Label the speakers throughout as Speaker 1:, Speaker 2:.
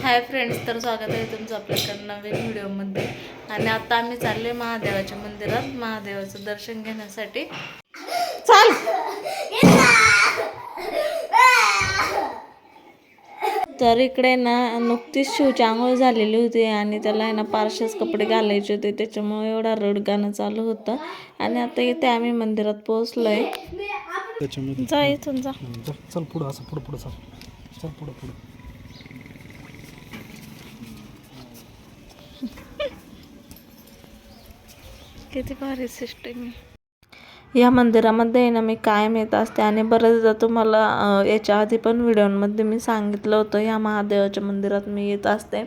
Speaker 1: Hi friends तर स्वागत आहे तुमचं आपल्याकडे नवीन व्हिडिओमध्ये. आणि आता आम्ही चाललोय महादेवाच्या मंदिरात. महादेवाचं दर्शन घेण्यासाठी. चाल! तर इकडे ना नुकतीच शिवची आंघोळ झालेली होती आणि त्याला आहे ना पारशेच कपडे घालायचे होते. त्याच्यामुळे एवढा रड गाणं चालू होतं. आणि आता इथे आम्ही मंदिरात पोहोचलोय.
Speaker 2: त्याच्यामध्ये
Speaker 1: जा इथून जा.
Speaker 2: चल चल पुढं असं पुढं पुढं चल. चल पुढं पुढं.
Speaker 1: किती भारी सिस्टीम आहे. या मंदिरामध्ये आहे ना मी कायम येत असते आणि बरेचदा तुम्हाला याच्या आधी पण व्हिडिओमध्ये मी सांगितलं होतं या महादेवाच्या मंदिरात मी येत असते.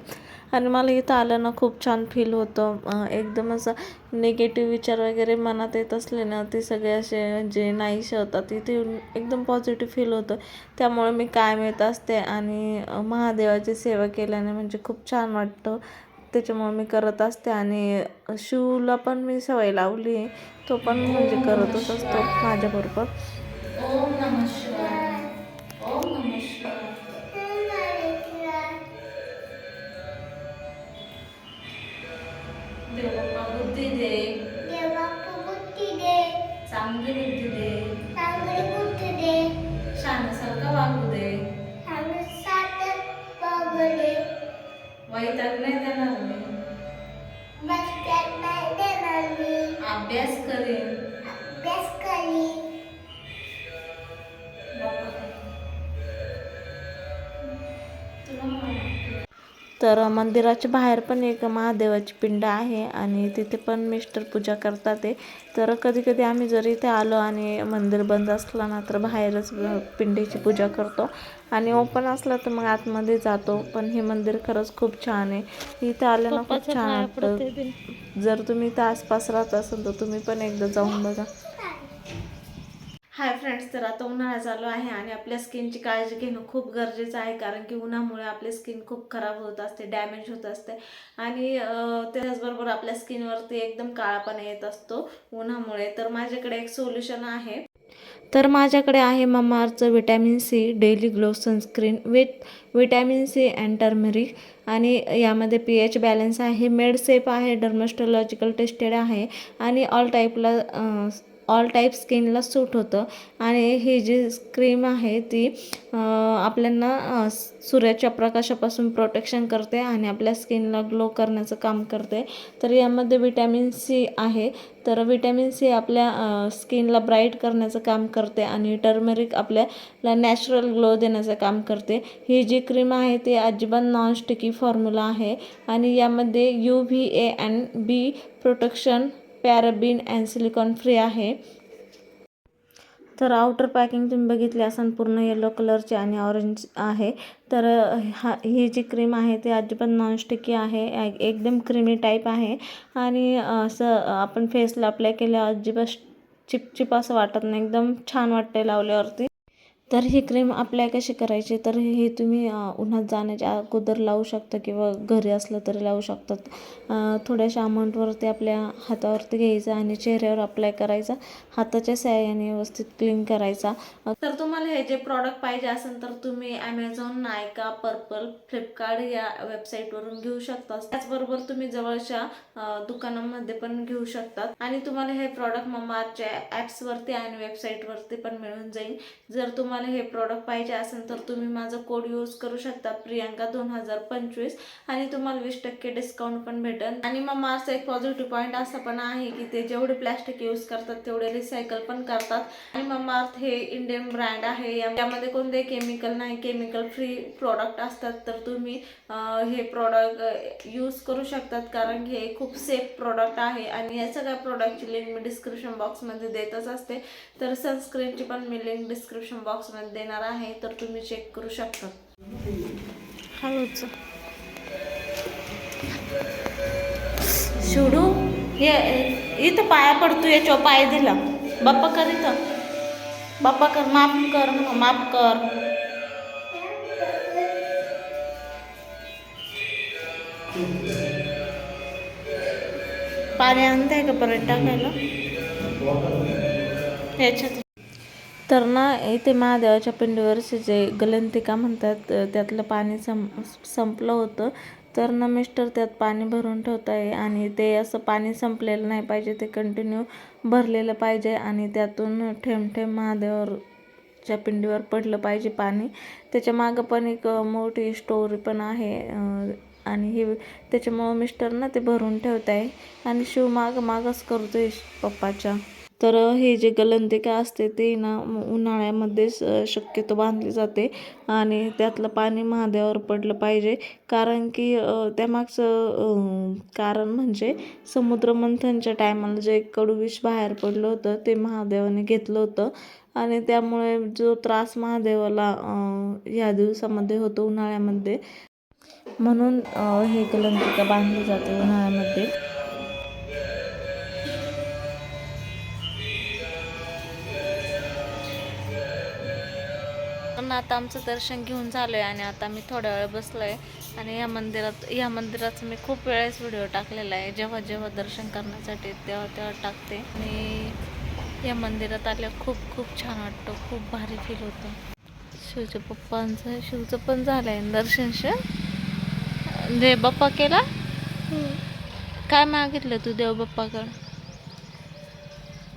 Speaker 1: आणि मला इथं आलं ना खूप छान फील होतं. एकदम असं निगेटिव्ह विचार वगैरे मनात येत असले ना ते सगळे असे जे नाहीसे होतात तिथे एकदम पॉझिटिव्ह फील होतं. त्यामुळे मी कायम येत असते आणि महादेवाची सेवा केल्याने म्हणजे खूप छान वाटतं. त्याच्यामुळे मी करत असते आणि शिवला पण मी सवय लावली. आहे तो पण म्हणजे करतच असतो माझ्याबरोबर. बुद्धी दे. चांगली तर मंदिराच्या बाहेर पण एक महादेवाची पिंड आहे आणि तिथे पण मिस्टर पूजा करतात ते. तर कधी कधी आम्ही जर इथे आलो आणि मंदिर बंद असलं ना तर बाहेरच पिंडीची पूजा करतो. आणि ओपन असलं तर मग आतमध्ये जातो. पण हे मंदिर खरंच खूप छान आहे. इथं आलं ना खूप छान वाटतं. जर तुम्ही इथं आसपास राहत असाल तर तुम्ही पण एकदा जाऊन बघा. हाय फ्रेंड्स तर आता उन्हाळा चालू आहे आणि आपल्या स्किनची काळजी घेणं खूप गरजेचं आहे कारण की उन्हामुळे आपली स्किन खूप खराब होत असते डॅमेज होत असते. आणि त्याचबरोबर आपल्या स्किनवरती एकदम काळापणा येत असतो उन्हामुळे. तर माझ्याकडे एक सोल्युशन आहे. तर माझ्याकडे आहे ममाअर्थचं vitamin C daily glow sunscreen with vitamin C and turmeric. आणि यामध्ये पी एच बॅलन्स आहे मेडसेप आहे डर्मस्टोलॉजिकल टेस्टेड आहे आणि ऑल टाईपला ऑल टाईप स्किनला सूट होतं. आणि ही जी क्रीम आहे ती आपल्यांना सूर्याच्या प्रकाशापासून प्रोटेक्शन करते आणि आपल्या स्किनला ग्लो करण्याचं काम करते. तर यामध्ये विटॅमिन सी आहे. तर विटॅमिन सी आपल्या स्किनला ब्राईट करण्याचं काम करते आणि टर्मरिक आपल्याला नॅचरल ग्लो देण्याचं काम करते. ही जी क्रीम आहे ती अजिबात नॉनस्टिकी फॉर्म्युला आहे. आणि यामध्ये U V A and B protection paraben and silicone free आहे. तर आउटर पॅकिंग तुम्ही बघितली असाल पूर्ण येलो कलरची आणि ऑरेंज आहे. तर हा ही जी क्रीम आहे ती अजिबात नॉनस्टिकी आहे. एकदम क्रीमी टाईप आहे. आणि असं आपण फेसला अप्लाय केल्यावर अजिबात चिपचिप असं वाटत नाही. एकदम छान वाटते लावल्यावरती. तर ही क्रीम अप्लाय कशी करायची? तर हे तुम्ही उन्हात जाण्याच्या अगोदर लावू शकता किंवा घरी असलं तरी लावू शकतात. थोड्याशा अमाऊंटवरती आपल्या हातावरती घ्यायचं आणि चेहऱ्यावर अप्लाय करायचा. हाताच्या सहाय्याने व्यवस्थित क्लीन करायचा. तर तुम्हाला हे जे प्रॉडक्ट पाहिजे असेल तर तुम्ही ॲमेझॉन नायका पर्पल फ्लिपकार्ट या वेबसाईटवरून घेऊ शकता. त्याचबरोबर तुम्ही जवळच्या दुकानांमध्ये दुकानामध्ये पण घेऊ शकतात आणि तुम्हाला हे प्रॉडक्ट ममाच्या ॲप्सवरती आणि वेबसाईटवरती पण मिळून जाईल. जर तुम्हाला हे प्रॉडक्ट पाहिजे असेल तर तुम्ही माझा कोड यूज करू शकता प्रियांका दोन हजार पंचवीस. आणि तुम्हाला वीस टक्के डिस्काउंट पण भेटेल आणि मग माझं एक पॉझिटिव्ह पॉईंट असं पण आहे की ते जेवढे प्लॅस्टिक यूज करतात तेवढे रिसायकल पण करतात. आणि ममाअर्थ हे इंडियन ब्रँड आहे. यामध्ये कोणते केमिकल नाही केमिकल फ्री प्रॉडक्ट असतात तर तुम्ही हे प्रॉडक्ट यूज करू शकतात. कारण की हे खूप सेफ प्रॉडक्ट आहे. आणि या सगळ्या प्रॉडक्टची लिंक मी डिस्क्रिप्शन बॉक्समध्ये देतच असते. तर सनस्क्रीनची पण मी लिंक डिस्क्रिप्शन पावसाळ्यात देणार आहे तर तुम्ही चेक करू शकता. हळूच. शिवडू हे इथं पाया पडतो याच्यावर पाय दिला. बाप्पा कर इथं. बाप्पा कर माफ कर माफ कर. पाणी आणताय का परत टाकायला? याच्यात. तर ना इथे महादेवाच्या पिंडीवरचे जे गलंतिका म्हणतात त्यातलं पाणी सं संपलं होतं. तर ना मिस्टर त्यात पाणी भरून ठेवत आहे आणि ते असं पाणी संपलेलं नाही पाहिजे ते कंटिन्यू भरलेलं पाहिजे आणि त्यातून थेंब थेंब महादेवाच्या पिंडीवर पडलं पाहिजे पाणी. त्याच्या मागं पण एक मोठी स्टोरी पण आहे आणि हे त्याच्यामुळं मिस्टर ना ते भरून ठेवत आहे आणि शिव माग मागच आहे पप्पाच्या. तर हे जे गलंतिका असते ते ना उन्हाळ्यामध्येच स शक्यतो बांधली जाते आणि त्यातलं पाणी महादेवावर पडलं पाहिजे. कारण की त्यामागचं कारण म्हणजे समुद्रमंथनच्या टायमाला जे कडूविष बाहेर पडलं होतं ते महादेवाने घेतलं होतं. आणि त्यामुळे जो त्रास महादेवाला ह्या दिवसामध्ये होतो उन्हाळ्यामध्ये म्हणून हे गलंतिका बांधली जाते उन्हाळ्यामध्ये. आता आमचं दर्शन घेऊन झालं आहे आणि आता मी थोड्या वेळ बसलो आहे आणि या मंदिरात या मंदिराचा मी खूप वेळेस व्हिडिओ टाकलेला आहे. जेव्हा जेव्हा दर्शन करण्यासाठी तेव्हा तेव्हा टाकते. आणि या मंदिरात आल्या खूप खूप छान वाटतं. खूप भारी फील होतं. शिवच्या पप्पांचं शिवचं पण झालं आहे दर्शन शिव देव बाप्पा केला? काय मागितलं तू देव बाप्पाकडं?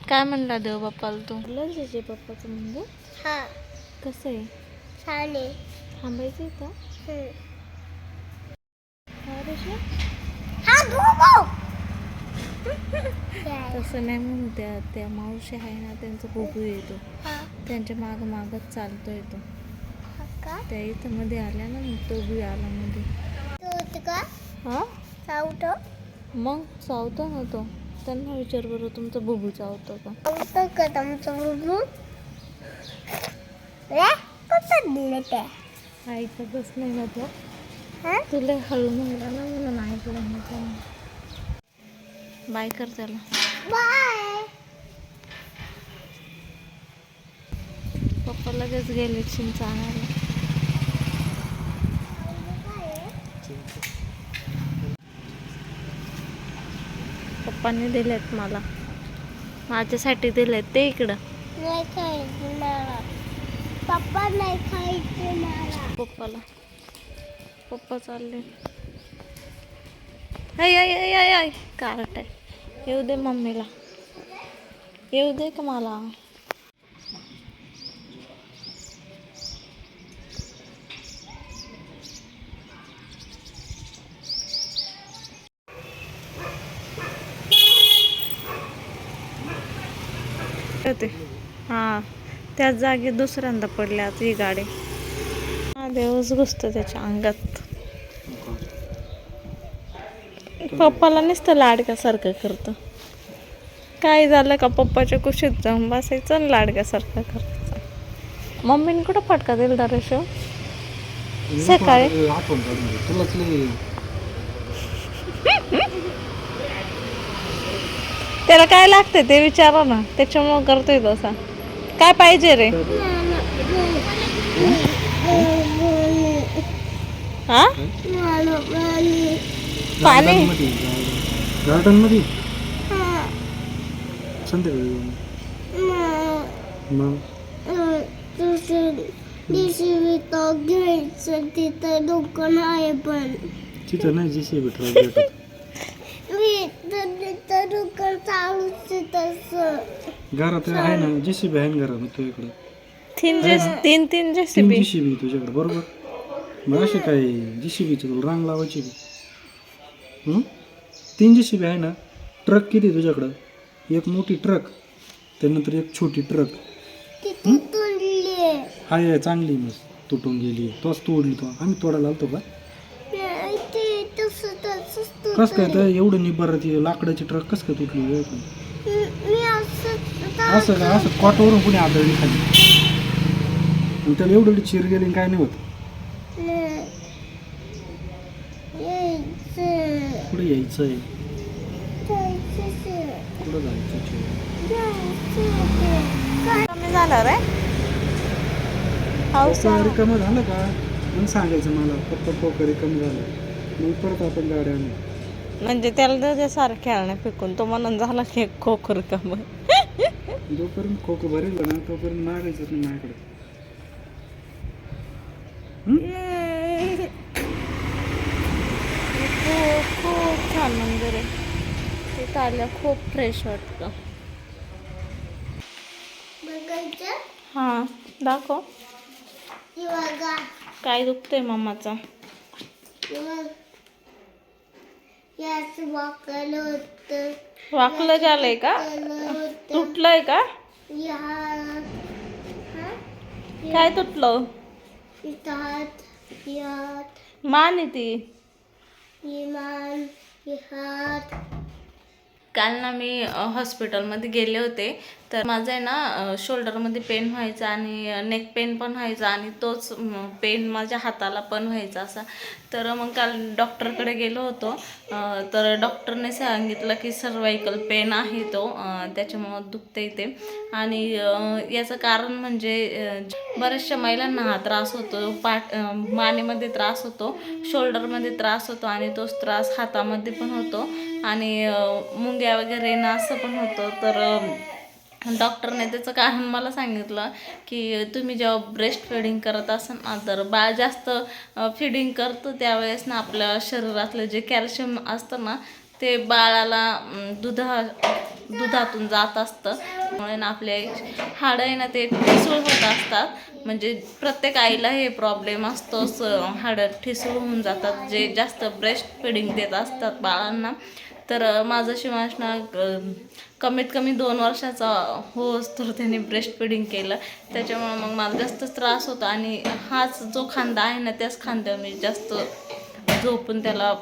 Speaker 1: काय म्हणला देव बाप्पाला तू? जे बाप्पाचं मंदिर?
Speaker 3: हा.
Speaker 1: कसं आहे?
Speaker 3: आहे
Speaker 1: थांबायचं?
Speaker 3: हा धुबो
Speaker 1: तसं नाही म्हणू त्या त्या मावशी आहे ना त्यांचा बुबू येतो.
Speaker 3: हा.
Speaker 1: त्यांच्या माग मागच चालतो येतो त्या इथं मध्ये आल्या ना मग तो बी आला मध्ये. हा?
Speaker 3: चावतो
Speaker 1: मग चावतो ना तो. त्यांना विचार बरं तुमचा बुबू चावतो का?
Speaker 3: चावतो का तुमचं बुबू दिलं ते
Speaker 1: ऐकतच नाही ना तो तुला हळू म्हणला ना म्हणून ऐकलं नाही त्यानं बाय कर त्याला.
Speaker 3: बाय.
Speaker 1: पप्पा लगेच गेले चिंच आणायला. पप्पांनी दिलेत मला. माझ्यासाठी दिलेत ते इकडं.
Speaker 3: पप्पा नाही खायचे मला.
Speaker 1: पप्पाला. पप्पा चालले. आय आय आय आय आय कारट आहे येऊ दे मम्मीला. येऊ दे का मला ते हां त्याच जागी दुसऱ्यांदा पडल्या आता ही गाडी. हा देवच घुसतो त्याच्या अंगात. पप्पाला नुसतं लाडक्यासारखं करतं. काय झालं का पप्पाच्या कुशीत जाऊन बसायचं आणि लाडक्यासारखं करायचं? मम्मीने कुठं फटका दिला रे सकाळी? त्याला काय लागतंय ते विचारा ना. त्याच्यामुळं करतोय तसा. काय पाहिजे रे? हा? पाणी.
Speaker 2: गार्डनमध्ये? गार्डनमध्ये संध्याकाळी. मग?
Speaker 3: घ्यायचं तिथं दुकान आहे पण
Speaker 2: तिथं. नाही जी सी भेटत
Speaker 3: मी तर दुकान चालूच आहे तसं.
Speaker 2: घरात आहे ना जी सी बी आहे ना घरात तुझ्याकडे.
Speaker 1: तीन जे तीन तीन
Speaker 2: तीन
Speaker 1: जेसीबी
Speaker 2: जी सी बी तुझ्याकडे बरोबर? मग असे काय जी सी बीची तुला रांग लावायची का? हं? तीन जी सी बी आहे ना ट्रक किती तुझ्याकडं? एक मोठी ट्रक त्यानंतर एक छोटी ट्रक.
Speaker 3: तिथं तुडली
Speaker 2: हाय आहे चांगली मस्त तुटून गेली. तोच तोडली तो. आम्ही तोडायला आलतो का?
Speaker 3: ते
Speaker 2: कस काय तर एवढं निबर ती लाकडाची ट्रक कस काय तुटली?
Speaker 3: मी असं
Speaker 2: असं का असं कॉटवरून कोणी आदळली खाली. आणि त्याला एवढं चिर गेली काय नाही होत. कुठे यायचं आहे? कुठं जायचं
Speaker 1: कमी झालं रे.
Speaker 2: रिकामं झालं का? मग सांगायचं मला फक्त पोकळ रिकामं झालं. मग परत आपण गाड्या आणू.
Speaker 1: म्हणजे त्याला दे सारं खेळणं फेकून तो म्हणून झाला की खोखर का मग
Speaker 2: जोपर्यंत खोकं भरेल ना तोपर्यंत मागायचं नाही माझ्याकडे. हं?
Speaker 1: खूप खूप छान मंदिर आहे. तिथं आल्या खूप फ्रेश वाटतं.
Speaker 3: बघायचं?
Speaker 1: हां दाखव.
Speaker 3: हे बघा.
Speaker 1: काय दुखतंय
Speaker 3: हे. याच वाकलं
Speaker 1: झालंय का तुटलंय का
Speaker 3: या?
Speaker 1: काय तुटलं मान ती
Speaker 3: इमान हात
Speaker 1: काल ना मी हॉस्पिटलमध्ये गेले होते. तर माझं आहे ना शोल्डरमध्ये पेन व्हायचा आणि नेक पेन पण व्हायचा आणि तोच पेन माझ्या हाताला पण व्हायचा असा. तर मग काल डॉक्टरकडे गेलो होतो. तर डॉक्टरने सांगितलं की सर्वायकल पेन आहे तो त्याच्यामुळं दुखते ते. आणि याचं कारण म्हणजे बऱ्याचशा महिलांना हा त्रास होतो. पाठ मानेमध्ये त्रास होतो शोल्डरमध्ये त्रास होतो आणि तोच त्रास हातामध्ये पण होतो. आणि मुंग्या वगैरे ना असं पण होतं. तर डॉक्टरने त्याचं कारण मला सांगितलं की तुम्ही जेव्हा ब्रेस्ट फिडिंग करत असाल ना तर बाळ जास्त फिडिंग करतं. त्यावेळेस ना आपल्या शरीरातलं जे कॅल्शियम असतं ना ते बाळाला दुधा दुधातून जात असतं. त्यामुळे ना आपले हाडं आहे ना ते ठिसूळ होत असतात. म्हणजे प्रत्येक आईला हे प्रॉब्लेम असतोच हाडं ठिसूळ होऊन जातात. जे जास्त ब्रेस्ट फिडिंग देत असतात बाळांना. तर माझं शिवांशना कमीत कमी दोन वर्षाचा होस तर त्याने ब्रेस्ट फिडिंग केलं. त्याच्यामुळे मग मला जास्तच त्रास होता आणि हाच जो खांदा आहे ना त्याच खांद्यावर मी जास्त झोपून त्याला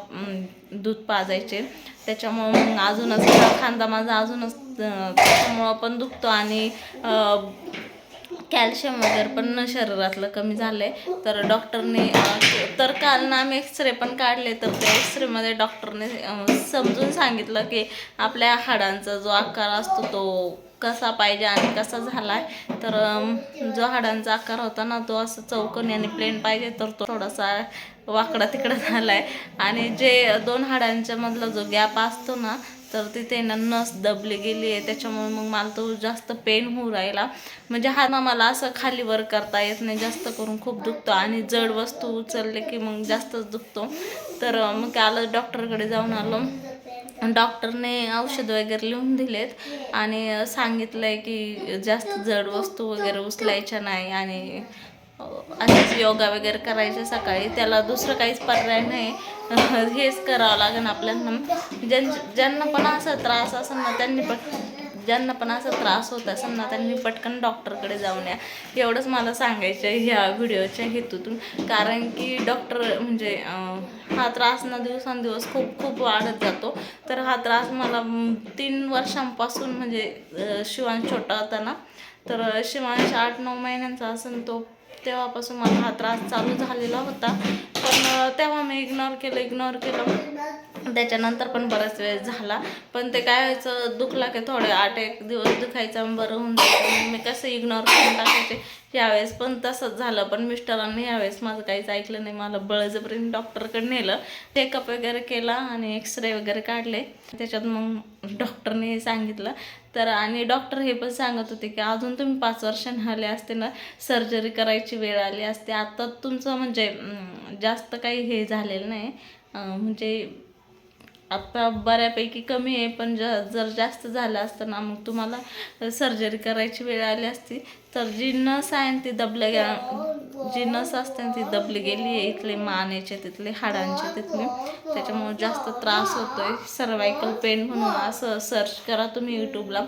Speaker 1: दूध पाजायचे. त्याच्यामुळं मग अजूनच खांदा माझा अजूनच त्याच्यामुळं पण दुखतो आणि कॅल्शियम वगैरे पण शरीरातलं कमी झालंय. तर डॉक्टरने तर काल ना आम्ही एक्सरे पण काढले तर त्या एक्सरेमध्ये डॉक्टरने समजून सांगितलं की आपल्या हाडांचा जो आकार असतो तो कसा पाहिजे आणि कसा झालाय. तर जो हाडांचा आकार होता ना तो असं चौकोनी आणि प्लेन पाहिजे तर तो थोडासा वाकडा तिकडा झालाय. आणि जे दोन हाडांच्या मधला जो गॅप असतो ना तर तिथे ना नस दबली गेली आहे. त्याच्यामुळे मग मला तो जास्त पेन होऊ राहिला. म्हणजे हा ना मला असं खाली वर करता येत नाही. जास्त करून खूप दुखतो आणि जड वस्तू उचलले की मग जास्तच दुखतो. तर मग आलं डॉक्टरकडे जाऊन आलो. डॉक्टरने औषध वगैरे लिहून दिलेत आणि सांगितलं सांगितलंय की जास्त जड वस्तू वगैरे उचलायच्या नाही आणि असंच योगा वगैरे करायचे सकाळी. त्याला दुसरं काहीच पर्याय नाही. हेच करावं लागेल आपल्याला. ज्यां ज्यांना पण असा त्रास असेल ना त्यांनी पण ज्यांना पण असा त्रास होत असेल ना त्यांनी पटकन डॉक्टरकडे जाऊन या. एवढंच मला सांगायचं आहे ह्या व्हिडिओच्या हेतूतून. कारण की डॉक्टर म्हणजे हा त्रास ना दिवसांदिवस खूप खूप वाढत जातो. तर हा त्रास मला तीन वर्षांपासून म्हणजे शिवांश छोटा होता ना. तर शिवांश आठ नऊ महिन्यांचा असेल तो तेव्हापासून मला हा त्रास चालू झालेला होता. पण तेव्हा मी इग्नोर केलं इग्नोर केलं. त्याच्यानंतर पण बराच वेळ झाला. पण ते काय व्हायचं दुखला की थोडे आठ एक दिवस दुखायचं बरं होऊन जायचं. मी कसं इग्नोर करून टाकायचे. यावेळेस पण तसंच झालं. पण मिस्टरांनी यावेळेस माझं काहीच ऐकलं नाही. मला बळजबरीने डॉक्टरकडे नेलं. चेकअप वगैरे केला आणि एक्सरे वगैरे काढले. त्याच्यात मग डॉक्टरने सांगितलं. तर आणि डॉक्टर हे पण सांगत होते की अजून तुम्ही पाच वर्षांनी आले असते ना सर्जरी करायची वेळ आली असते. आत्ता तुमचं म्हणजे जास्त काही हे झालेलं नाही. म्हणजे आता बऱ्यापैकी कमी आहे पण ज जर जास्त झालं असतं ना मग तुम्हाला सर्जरी करायची वेळ आली असती तर जी नस आहे ना ती दबल्या गे जी नस असते ती दबली गेली आहे इथले मानेचे तिथले हाडांचे तिथले. त्याच्यामुळे जास्त त्रास होतोय सर्वायकल पेन म्हणून असं सर्च करा तुम्ही यूट्यूबला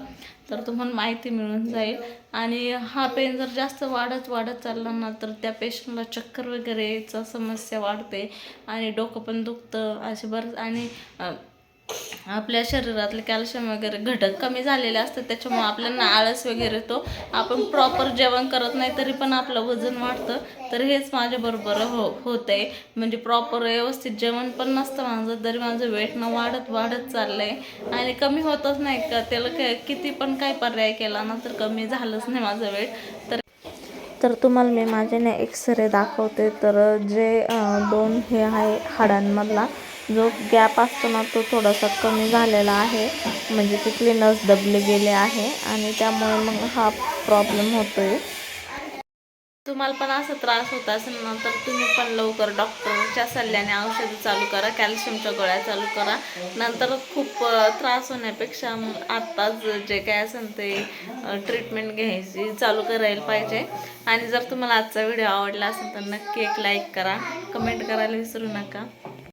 Speaker 1: तर तुम्हाला माहिती मिळून जाईल. आणि हा पेन जर जास्त वाढत वाढत चालला ना तर त्या पेशंटला चक्कर वगैरे समस्या वाढते आणि डोकं पण दुखतं असे बरंच आणि आपल्या शरीरातले कॅल्शियम वगैरे घटक कमी झालेले असतात त्याच्यामुळे आपल्याला आळस वगैरे येतो. आपण प्रॉपर जेवण करत नाही तरी पण आपलं वजन वाढतं. तर हेच माझ्याबरोबर हो होत आहे म्हणजे प्रॉपर व्यवस्थित जेवण पण नसतं माझं तरी माझं वेट न वाढत वाढत चाललं आहे आणि कमी होतच नाही का? त्याला काय किती पण काय पर्याय केला ना तर कमी झालंच नाही माझं वेट तर तर तुम्हाला मी माझे ना एक्सरे दाखवते. तर जे दोन हे आहे हाडांमधला जो गॅप असतो ना तो थोडासा कमी झालेला आहे. म्हणजे तिथले नस दबले गेले आहे आणि त्यामुळे मग हा प्रॉब्लेम होतोय. तुम्हाला पण असा त्रास होत असेल ना तर तुम्ही पण लवकर डॉक्टरच्या सल्ल्याने औषधं चालू करा कॅल्शियमच्या गोळ्या चालू करा. नंतर खूप त्रास होण्यापेक्षा आत्ताच जे काय असेल ते ट्रीटमेंट घ्यायची चालू करायला पाहिजे. आणि जर तुम्हाला आजचा व्हिडिओ आवडला असेल तर नक्की एक लाईक करा. कमेंट करायला विसरू नका.